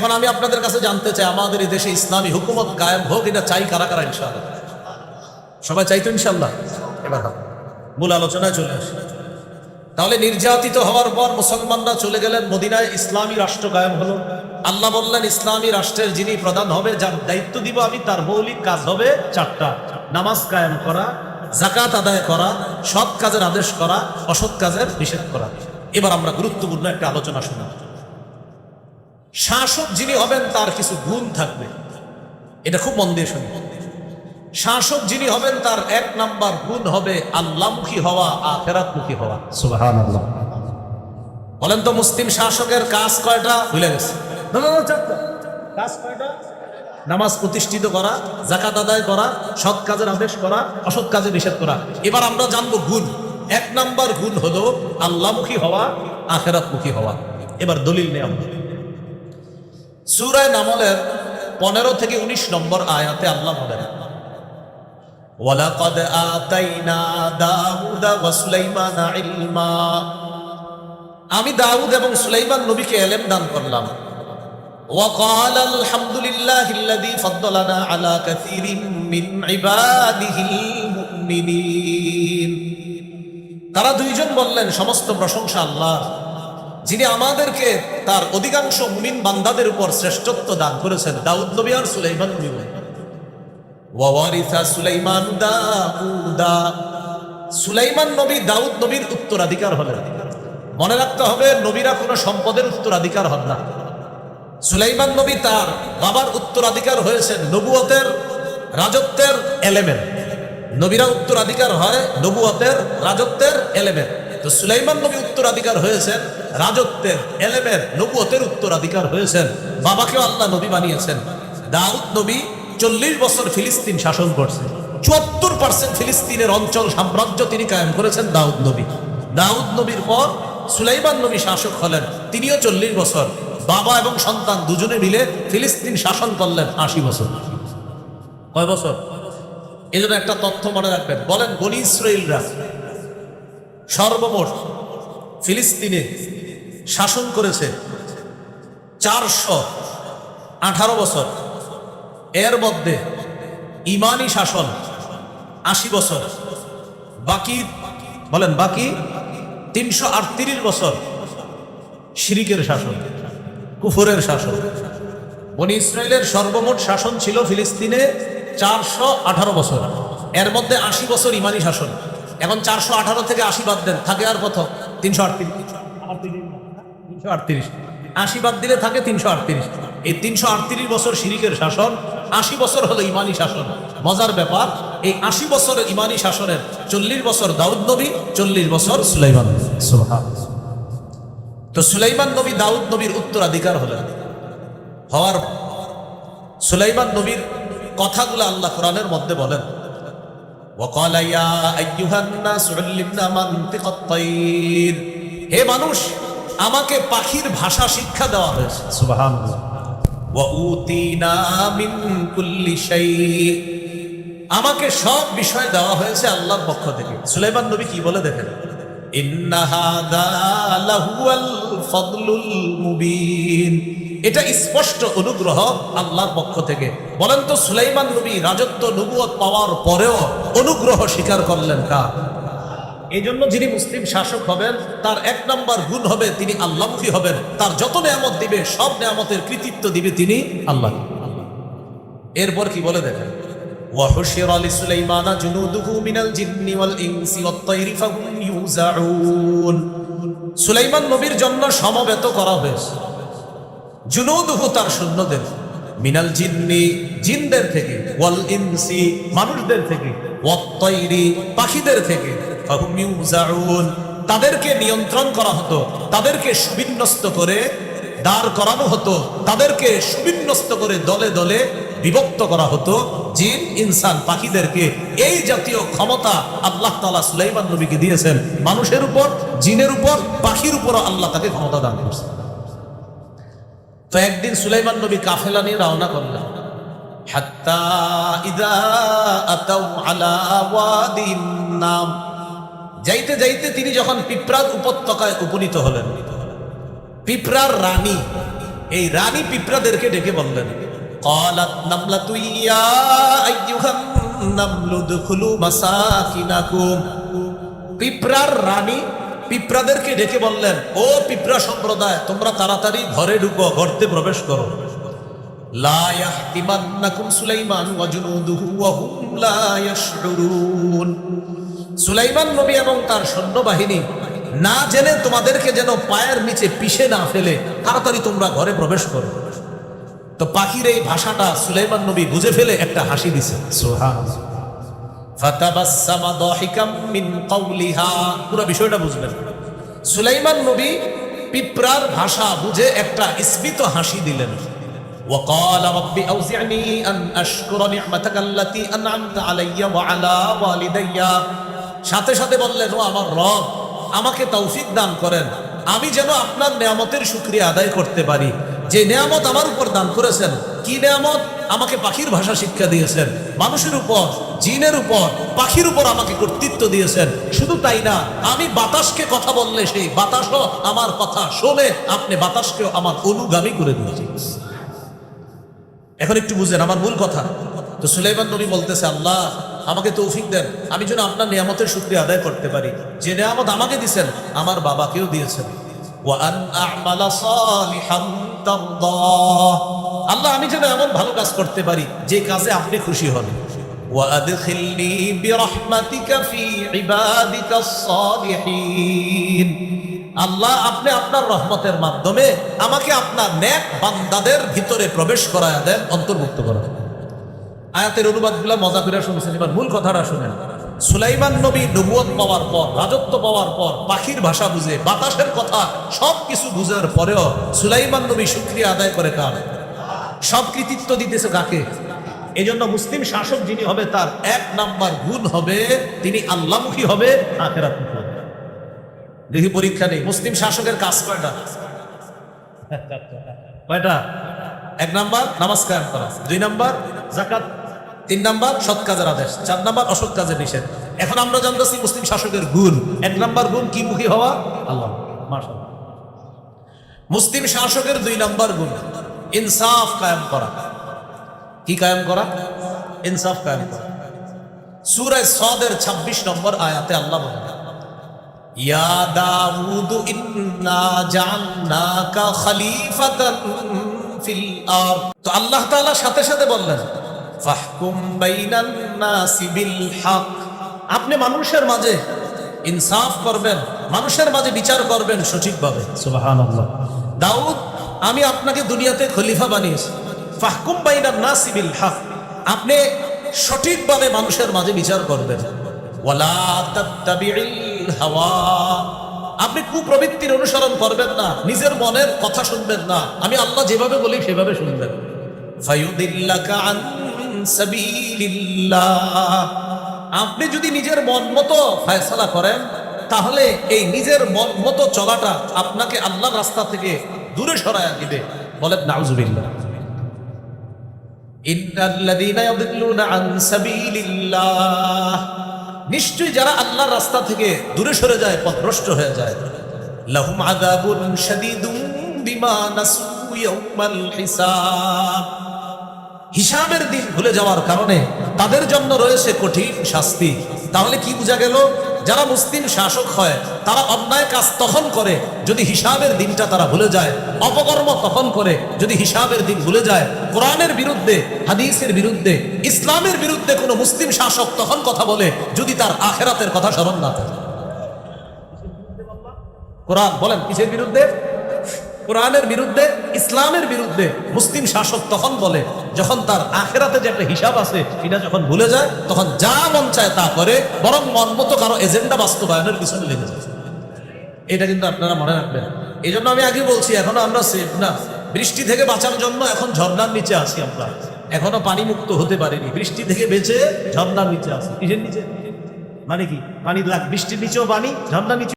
এখন আমি আপনাদের কাছে জানতে চাই, আমাদের এই দেশে ইসলামী হুকুমত কায়েম হোক, এটা চাই কারা কারা ইনশাআল্লাহ? সবাই চাইতো ইনশাল্লাহ এবার মূল আলোচনায় চলে আসি। তাহলে নির্যাতিত হওয়ার পর মুসলমানরা চলে গেলেন মদিনায়, ইসলামী রাষ্ট্র কায়েম হলো। আল্লাহ বললেন, ইসলামী রাষ্ট্রের যিনি প্রধান হবে, যার দায়িত্ব দিব আমি, তার মৌলিক কাজ হবে চারটা। নামাজ কায়েম করা জাকাত আদায় করা, সৎ কাজের আদেশ করা, অসৎ কাজের নিষেধ করা। এবার আমরা গুরুত্বপূর্ণ একটা আলোচনা শুনব। শাসক যিনি হবেন তার কিছু গুণ থাকবে। এটা খুব মন দিয়ে শুনি শাসক যিনি হবেন তার এক নাম্বার গুণ হবে আল্লাহমুখী হওয়া আখেরাতমুখী হওয়া। বলেন তো মুসলিম শাসকের কাজ কয়টা? ভুলে গেছে। কাজ কয়টা? নামাজ প্রতিষ্ঠিত করা জাকাত আদায় করা সৎ কাজের আদেশ করা অসৎ কাজে নিষেধ করা। এবার আমরা জানব গুণ। এক নাম্বার গুণ হলো আল্লাহমুখী হওয়া আখেরাতমুখী হওয়া। এবার দলিল নেই আমরা সুরায় নামলের পনেরো থেকে উনিশ নম্বর আয়াতে আল্লাহ বলেন ওয়ালাকাদ আতাইনা দাউদা ওয়া সুলাইমানা ইলমা আমি দাউদ এবং সুলাইমান নবীকে এলেম দান করলাম وقال الحمد لله الذي فضلنا على كثير من عباده المؤمنين তারা দুইজন বললেন সমস্ত প্রশংসা আল্লাহ যিনি আমাদেরকে তার অধিকাংশ মুমিন বান্দাদের উপর শ্রেষ্ঠত্ব দান করেছেন, দাউদ নবী আর সুলাইমান নবী। ওয়ারিসা সুলাইমান দাউদা। সুলাইমান নবী দাউদ নবীর উত্তরাধিকার হলেন। মনে রাখতে হবে, নবীরা কোনো সম্পদের উত্তরাধিকার হন না। সুলাইমান নবী তার বাবার উত্তরাধিকার হয়েছেন নবুয়তের, রাজত্বের এলেমেন্ট নবীরা উত্তরাধিকার হয় নবুয়তের, রাজত্বের এলেমেন্ট তো সুলাইমান নবী উত্তরাধিকার হয়েছেন রাজত্বের এলেমেন্ট নবুয়তের উত্তরাধিকার হয়েছেন। বাবাকেও আল্লাহ নবী বানিয়েছেন। দাউদ নবী চল্লিশ বছর ফিলিস্তিন শাসন করছে। চুয়াত্তর পার্সেন্ট ফিলিস্তিনের অঞ্চল সাম্রাজ্য তিনি কায়েম করেছেন দাউদ নবী। দাউদ নবীর পর সুলাইমান নবী শাসক হলেন, তিনিও চল্লিশ বছর। বাবা এবং সন্তান দুজনে মিলে ফিলিস্তিন শাসন করলেন আশি বছর। কয় বছর? এই জন্য একটা তথ্য মনে রাখবেন। বলেন বনি ইসরায়েলরা সর্বমোট ফিলিস্তিনে শাসন করেছে। চারশো আঠারো বছর। এর মধ্যে ইমানি শাসন আশি বছর। বাকি বলেন বাকি তিনশো আটত্রিশ বছর শিরিকের শাসন, কুফরের শাসন। বনি ইসরায়েলের সর্বমোট শাসন ছিল ফিলিস্তিনে চারশো আঠারো বছর। এর মধ্যে আশি বছর ইমানি শাসন। এখন চারশো আঠারো থেকে আশি বাদ দেন, থাকে আর কত? তিনশো আটত্রিশ। তিনশো আটত্রিশ। আশি বাদ দিলে থাকে তিনশো আটত্রিশ। এই তিনশো আটত্রিশ বছর শিরিকের শাসন, আশি বছর হলো ইমানি শাসন। মজার ব্যাপার, এই আশি বছরের ইমানি শাসনের চল্লিশ বছর দাউদ নবী, চল্লিশ বছর সুলাইমান তো সুলাইমান নবী দাউদ নবীর উত্তরাধিকার হলেন হওয়ার সুলাইমান নবীর কথাগুলো আল্লাহ কোরআনের মধ্যে বলেন হে মানুষ আমাকে পাখির ভাষা শিক্ষা দেওয়া হয়েছে। সুবাহান আমাকে সব বিষয় দেওয়া হয়েছে আল্লাহর পক্ষ থেকে। সুলাইমান নবী কি বলে দেখেন? এটা স্পষ্ট অনুগ্রহ আল্লাহর পক্ষ থেকে। বলেন তো সুলাইমান নবী রাজত্ব নবুয়ত পাওয়ার পরেও অনুগ্রহ স্বীকার করলেন কার? এই জন্য যিনি মুসলিম শাসক হবেন তার এক নম্বর গুণ হবে তিনি আল্লাহমুখী হবেন তার যত নিয়ামত দিবে সব নিয়ামতের কৃতিত্ব দিবে তিনি আল্লাহ এরপর কি বলে দেখেন وحشر لسليمان جنوده من الجن والإنس والطير فهم يوزعون সুলাইমান নবীর জন্য সমবেত করা হয়েছে জুনুদুহু তার সৈন্যদের মিনাল জিন্নি জিনদের থেকে ওয়াল ইনসি মানুষদের থেকে ওয়াত্তাইরি পাখিদের থেকে ফাহুম ইউজাউন তাদেরকে নিয়ন্ত্রণ করা হতো, তাদেরকে সুবিন্যস্ত করে দাঁড় করানো হতো, তাদেরকে সুবিন্যস্ত করে দলে দলে বিভক্ত করা হতো জিন, ইনসান, পাখিদেরকে। এই জাতীয় ক্ষমতা আল্লাহ তালা সুলাইমান নবীকে দিয়েছেন। মানুষের উপর, জিনের উপর, পাখির উপরও আল্লাহ তাকে ক্ষমতা দান করছেন। তো একদিন সুলাইমান নবী কাফেলা নিয়ে রওনা করলেন। হাত্তা ইদা আতাউ আলা ওয়াদিন নাম। যাইতে যাইতে তিনি যখন পিঁপড়ার উপত্যকায় উপনীত হলেন পিঁপড়ার রানী এই রানী পিঁপড়াদেরকে ডেকে বললেন قالت نملة يا أيها النمل ادخلوا مساكنكم পিঁপড়ার রানী পিঁপড়াদেরকে ডেকে বললেন ও পিঁপড়া সম্প্রদায় তোমরা তাড়াতাড়ি ঘরে ঢুকো গর্তে প্রবেশ করো লা ইয়াহতিমান্নাকুম সুলাইমান ওয়া জুনুদুহু ওয়া হুম লা ইয়াশউরুন সুলাইমান নবী এবং তার সৈন্যবাহিনী না জেনে তোমাদেরকে যেন পায়ের নিচে পিষে না ফেলে তাড়াতাড়ি তোমরা ঘরে প্রবেশ করো তো পাখির এই ভাষাটা সুলাইমান নবী বুঝে ফেলে একটা হাসি দিছে সুবহানাল্লাহ ফাতাবাসসামা দাহিকাম মিন কাওলিহা পুরো বিষয়টা বুঝবেন সুলাইমান নবী পিঁপড়ার ভাষা বুঝে একটা স্মিত হাসি দিলেন وقال رب أوزعني أن أشكر نعمتك التي أنعمت علي وعلى والدي সাথে সাথে বললেন, ও আমার রব, আমাকে তৌফিক দান করেন। আমি যেন আপনার নেয়ামতের শুক্রিয়া আদায় করতে পারি। যে নেয়ামত আমার উপর দান করেছেন, কি নেয়ামত? আমাকে পাখির ভাষা শিক্ষা দিয়েছেন, মানুষের উপর, জিনের উপর, পাখির উপর আমাকে কর্তৃত্ব দিয়েছেন। শুধু তাই না, আমি বাতাসকে কথা বললে সেই বাতাসও আমার কথা শোনে আপনি বাতাসকেও আমার অনুগামী করে দিয়েছেন। এখন একটু বুঝেন, আমার মূল কথা। তো সুলাইমান নবী বলতেছে, আল্লাহ আমাকে তৌফিক দেন আমি যেন আপনার নিয়ামতের শুক্রিয়া আদায় করতে পারি যে নিয়ামত আমাকে দিয়েছেন আমার বাবাকেও দিয়েছেন وأن أعمل صالحا ترضاه আল্লাহ আমি যেন এমন ভালো কাজ করতে পারি যে কাজে আপনি খুশি হন وأدخلني برحمتك في عبادك الصالحين আল্লাহ আপনি আপনার রহমতের মাধ্যমে আমাকে আপনার ন্যাক বান্দাদের ভিতরে প্রবেশ করায় দেন অন্তর্ভুক্ত করা আয়াতের অনুবাদগুলো মজা করে শুনছেন, এবার মূল কথাটা শুনেন। সুলাইমান নবী নবুয়ত পাওয়ার পর, রাজত্ব পাওয়ার পর, পাখির ভাষা বুঝে, বাতাসের কথা সব কিছু বুঝার পরেও সুলাইমান নবী শুক্রিয়া আদায় করে কার? সব কৃতিত্ব দিতেছে কাকে? এই জন্য মুসলিম শাসক যিনি হবে, তার এক নাম্বার গুণ হবে, তিনি আল্লাহমুখী হবে আখেরাতমুখী হবে। দেখি পরীক্ষা নেই, মুসলিম শাসকের কাজ কয়টা? কয়টা? এক নাম্বার, নামাজ কায়েম করা। দুই নাম্বার, জাকাত তিন নাম্বার, সৎ কাজের আদেশ। চার নাম্বার, অসৎ কাজের নিষেধ। এখন আমরা জানতেছি মুসলিম শাসকের গুণ। এক নাম্বার গুণ কি মুখী হওয়া? আল্লাহ। মুসলিম শাসকের দুই নাম্বার গুণ, ইনসাফ কায়েম করা। কি কায়েম করা? ইনসাফ কায়েম করা। সূরা সদের 26 নম্বর আয়াতে আল্লাহ বলেন, ইয়া দাউদ ইন্না জাআলনাকা খলিফাতান ফিল আরদ। তো আল্লাহ তাআলা সাথে সাথে বললেন ফাহকুম বাইনান নাসি বিল হক। আপনি মানুষের মাঝে ইনসাফ করবেন মানুষের মাঝে বিচার করবেন সঠিকভাবে। সুবহানাল্লাহ। দাউদ আমি আপনাকে দুনিয়াতে খলিফা বানিয়েছি। ফাহকুম বাইনান নাসি বিল হক। আপনি সঠিকভাবে মানুষের মাঝে বিচার করবেন। ওয়ালা তাত্তাবিউল হাওয়া। আপনি কুপ্রবৃত্তির অনুসরণ করবেন না নিজের মনের কথা শুনবেন না। আমি আল্লাহ যেভাবে বলি সেভাবে শুনবেন। ফায়ুদিল্লাকা আন সাবিলিল্লাহ আপনি যদি নিজের মন মতো ফয়সালা করেন, তাহলে এই নিজের মন মতো চলাটা আপনাকে আল্লাহর রাস্তা থেকে দূরে সরায়া দিবে। বলেন, নাউজুবিল্লাহ। নিশ্চয়ই যারা আল্লাহর রাস্তা থেকে দূরে সরে যায়, পথভ্রষ্ট হয়ে যায়। বিমা নাসু ইয়াউমাল হিসাব। হিসাবের দিন ভুলে যাওয়ার কারণে তাদের জন্য রয়েছে কঠিন শাস্তি। তাহলে কি বোঝা গেল? যারা মুসলিম শাসক হয়, তারা অন্যায় কাজ তখন করে যদি হিসাবের দিনটা তারা ভুলে যায়, অপকর্ম তখন করে যদি হিসাবের দিন ভুলে যায়। কোরআনের বিরুদ্ধে, হাদিসের বিরুদ্ধে, ইসলামের বিরুদ্ধে কোনো মুসলিম শাসক তখন কথা বলে যদি তার আখেরাতের কথা স্মরণ না থাকে কোরআন, বলেন, কিসের বিরুদ্ধে? কোরআনের বিরুদ্ধে, ইসলামের বিরুদ্ধে মুসলিম শাসক তখন বলে, যখন তার আখেরাতে যে একটা হিসাব আছে এটা যখন ভুলে যায়, তখন যা মন চায় তা করে, বরং মন মতো কারও এজেন্ডা বাস্তবায়নের পিছনে লেগে যায়। এটা কিন্তু আপনারা মনে রাখবেন। এই জন্য আমি আগে বলছি, এখনও আমরা সেফ না, বৃষ্টি থেকে বাঁচার জন্য এখন ঝর্ণার নিচে আছি আমরা। এখনও পানি মুক্ত হতে পারিনি। বৃষ্টি থেকে বেঁচে ঝর্ণার নিচে কিসের নিচে? মানে কি? পানি লাগ বৃষ্টির নিচেও পানি, ঝর্ণার নিচে